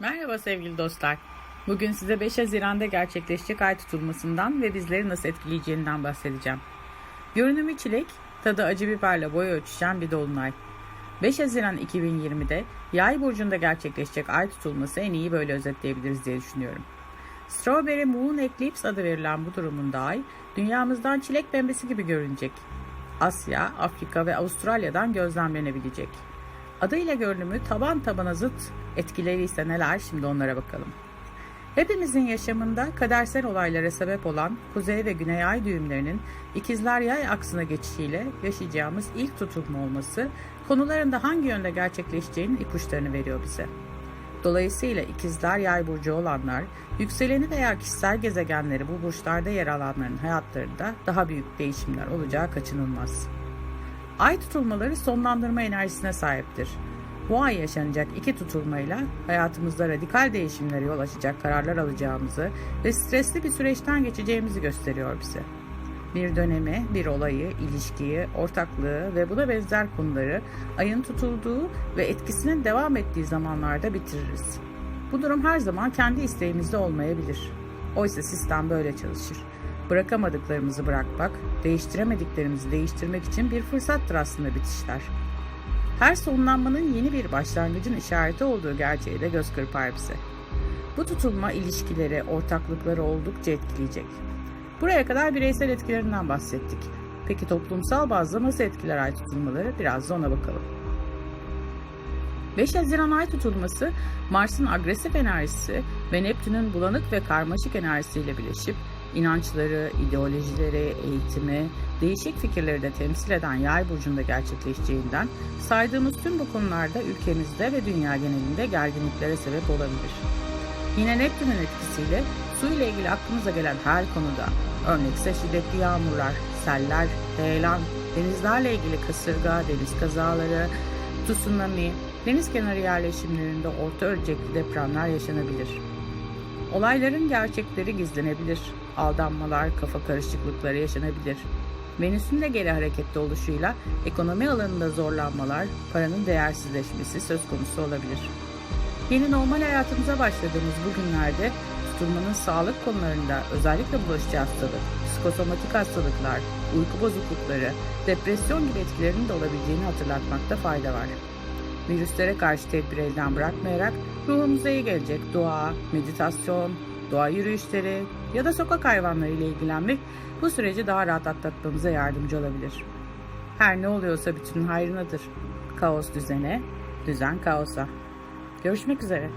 Merhaba sevgili dostlar. Bugün size 5 Haziran'da gerçekleşecek ay tutulmasından ve bizleri nasıl etkileyeceğinden bahsedeceğim. Görünümü çilek, tadı acı biberle boy ölçüşen bir dolunay. 5 Haziran 2020'de Yay burcunda gerçekleşecek ay tutulması en iyi böyle özetleyebiliriz diye düşünüyorum. Strawberry Moon Eclipse adı verilen bu durumunda ay, dünyamızdan çilek pembesi gibi görünecek. Asya, Afrika ve Avustralya'dan gözlemlenebilecek. Adıyla görünümü taban tabana zıt etkileri ise neler şimdi onlara bakalım. Hepimizin yaşamında kadersel olaylara sebep olan kuzey ve güney ay düğümlerinin ikizler yay aksına geçişiyle yaşayacağımız ilk tutulma olması konularında hangi yönde gerçekleşeceğinin ipuçlarını veriyor bize. Dolayısıyla ikizler yay burcu olanlar, yükseleni veya kişisel gezegenleri bu burçlarda yer alanların hayatlarında daha büyük değişimler olacağı kaçınılmaz. Ay tutulmaları sonlandırma enerjisine sahiptir. Bu ay yaşanacak iki tutulmayla hayatımızda radikal değişimlere yol açacak kararlar alacağımızı ve stresli bir süreçten geçeceğimizi gösteriyor bize. Bir dönemi, bir olayı, ilişkiyi, ortaklığı ve buna benzer konuları ayın tutulduğu ve etkisinin devam ettiği zamanlarda bitiririz. Bu durum her zaman kendi isteğimizde olmayabilir. Oysa sistem böyle çalışır. Bırakamadıklarımızı bırakmak, değiştiremediklerimizi değiştirmek için bir fırsattır aslında bitişler. Her sonlanmanın yeni bir başlangıcın işareti olduğu gerçeği de göz kırpar bize. Bu tutulma ilişkileri, ortaklıkları oldukça etkileyecek. Buraya kadar bireysel etkilerinden bahsettik. Peki toplumsal bazda nasıl etkiler ay tutulmaları? Biraz da ona bakalım. 5 Haziran ay tutulması Mars'ın agresif enerjisi ve Neptün'ün bulanık ve karmaşık enerjisiyle birleşip inançları, ideolojileri, eğitimi, değişik fikirleri de temsil eden yay burcunda gerçekleşeceğinden saydığımız tüm bu konularda ülkemizde ve dünya genelinde gerginliklere sebep olabilir. Yine Neptün'ün etkisiyle su ile ilgili aklımıza gelen her konuda, örnekse şiddetli yağmurlar, seller, heyelan, denizlerle ilgili kasırga, deniz kazaları, tsunami, deniz kenarı yerleşimlerinde orta ölçekli depremler yaşanabilir. Olayların gerçekleri gizlenebilir, aldanmalar, kafa karışıklıkları yaşanabilir. Venüs'ün de geri harekette oluşuyla ekonomi alanında zorlanmalar, paranın değersizleşmesi söz konusu olabilir. Yeni normal hayatımıza başladığımız bu günlerde tutulmanın sağlık konularında özellikle bulaşıcı hastalık, psikosomatik hastalıklar, uyku bozuklukları, depresyon gibi etkilerinin de olabileceğini hatırlatmakta fayda var. Virüslere karşı tedbir elden bırakmayarak ruhumuza iyi gelecek dua, meditasyon, doğa yürüyüşleri ya da sokak hayvanları ile ilgilenmek bu süreci daha rahat atlatmamıza yardımcı olabilir. Her ne oluyorsa bütün hayrınadır. Kaos düzene, düzen kaosa. Görüşmek üzere.